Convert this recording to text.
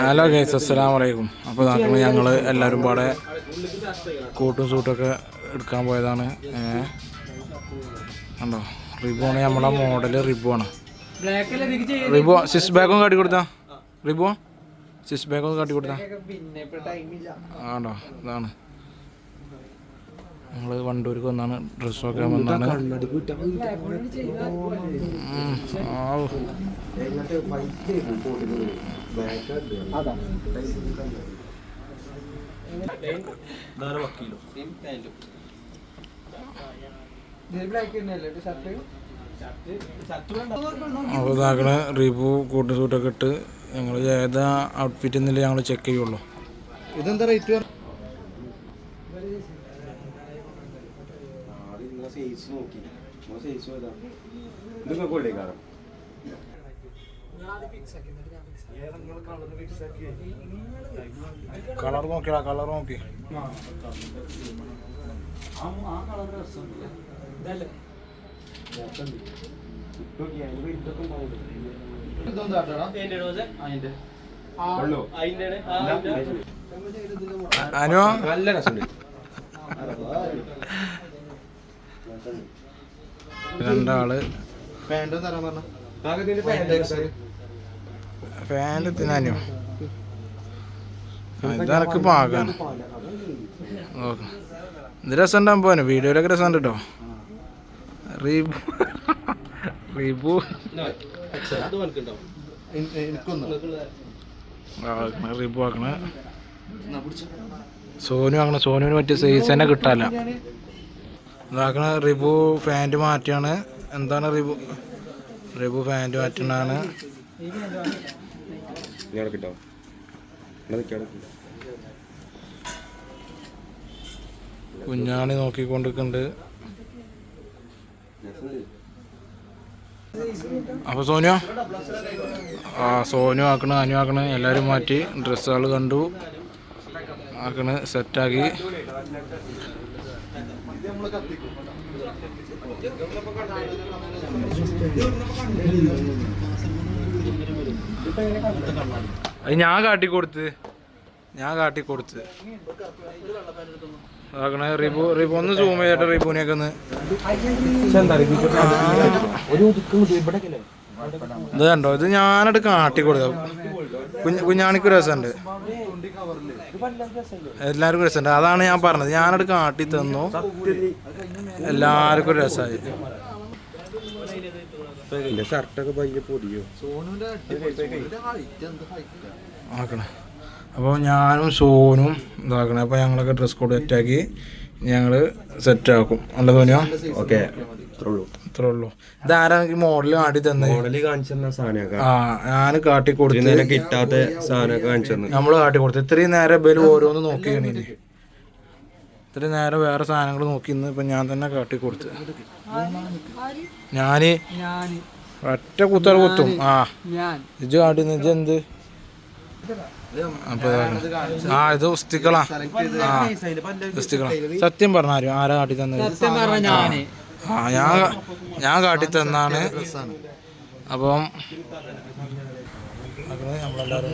Hello guys അസ്സലാം വലൈക്കും അപ്പോൾ നാട്ടിൽ ഞങ്ങൾ എല്ലാവരും പാടെ കൂട്ടും സൂട്ടൊക്കെ എടുക്കാൻ പോയതാണ്. കണ്ടോ? നമ്മുടെ ആണ് നമ്മളെ മോഡൽ റിബോണ് റിബോ റിബു സിസ് ബാഗും കാട്ടി കൊടുത്താ. റിബോ സിസ് ബാഗും കാട്ടി കൊടുത്താ. ആണോ ഇതാണ്. ഞങ്ങൾ വണ്ടൂർക്ക് വന്നാണ് ഡ്രസ്സൊക്കെ വന്നാണ്. ഉം, ആവൂ. അപ്പോൾ ഇതാക്കണ റിവ്യൂ കൂട്ടും സൂട്ടൊക്കെ ഇട്ട് ഞങ്ങൾ ഏതാ ഔട്ട്ഫിറ്റ് എന്നില്ല ഞങ്ങൾ ചെക്ക് ചെയ്യുള്ളൂ. ഇതെന്താ റേറ്റ് കളർ നോക്കിയാ കളർ നോക്കി. അനു നല്ല രസമുണ്ട്. രണ്ടാൾ പാന്റ് തരാൻ പറഞ്ഞ പാന്റ് ഫാന്റെ തിന്നാനോ? ഇതെനക്ക് പാകാണ്. ഓക്കെ. ഇത് രസം ഉണ്ടാകും പോനെ വീഡിയോയിലൊക്കെ രസം കേട്ടോ റീബു റീബു റീബു ആക്കണ. സോനു ആക്കണ. സോനുവിന് മറ്റേ സൈസ് തന്നെ കിട്ടാല്ല ഇതാക്കണ റിബു ഫാന്റ് മാറ്റിയാണ് എന്താണ് റിബു? റിബു ഫാന്റ് മാറ്റണാണ് കിട്ടോ കുഞ്ഞാണി നോക്കിക്കൊണ്ടിരിക്കുന്നുണ്ട് അപ്പൊ സോനു ആ സോനു ആക്കണ് അനു ആക്കണ് എല്ലാരും മാറ്റി. ഡ്രസ്സുകൾ കണ്ടു. ആക്കണ് സെറ്റാക്കി അത് ഞാൻ കാട്ടി കൊടുത്ത്. ഞാൻ കാട്ടി കൊടുത്ത്. റിബു റിബു ഒന്ന് സൂം ചെയ്തിട്ട് റിബുവിനെയൊക്കെ ഇത് കണ്ടോ? ഇത് ഞാനത് കാട്ടി കുഞ്ഞ് കുഞ്ഞാണിക്ക് രസമുണ്ട്. എല്ലാവർക്കും രസമുണ്ട്. അതാണ് ഞാൻ പറഞ്ഞത്. ഞാനവിടെ കാട്ടി തന്നു. എല്ലാവർക്കും രസമായി. ഷർട്ടൊക്കെ പയ്യെ പൊടിയോ ആക്കണേ. അപ്പോൾ ഞാനും സോനും ഇതാക്കണേ. അപ്പോൾ ഞങ്ങളൊക്കെ ഡ്രസ് കോഡ് സെറ്റാക്കി ഞങ്ങൾ സെറ്റാക്കും നല്ല തോന്നിയോ ഓക്കെ അത്രേ ഉള്ളൂ അത്രേ ഉള്ളൂ ഇതാരാ എനിക്ക് മോഡൽ കാട്ടി തന്നെ? മോഡൽ കാണിച്ചു തന്ന സാധനമൊക്കെ. ആ ഞാൻ കാട്ടി കൊടുത്ത് നേരം കിട്ടാത്ത സാധനമൊക്കെ കാണിച്ചു തന്നു. നമ്മൾ കാട്ടി കൊടുത്തു. ഇത്രയും നേരം ബലു ഓരോന്ന് നോക്കിയാണ് ഇത്രയും നേരം വേറെ സാധനങ്ങൾ നോക്കി ഇന്ന് ഇപ്പം ഞാൻ തന്നെ കാട്ടി കൊടുത്തു. ഞാൻ? ഒറ്റ കുത്തറ കുത്തും. ആ. ഇജ് കാട്ടുന്ന ഇജ് എന്ത്? അപ്പൊ ആ ഇത് ഉസ്തിക്കളാ ആ ഉസ്തിക്കളാ സത്യം പറഞ്ഞാരും ആരാ കാട്ടി തന്നത്? ആ ഞാൻ ഞാൻ കാട്ടി തന്നാണ് അപ്പം നമ്മളെല്ലാവരും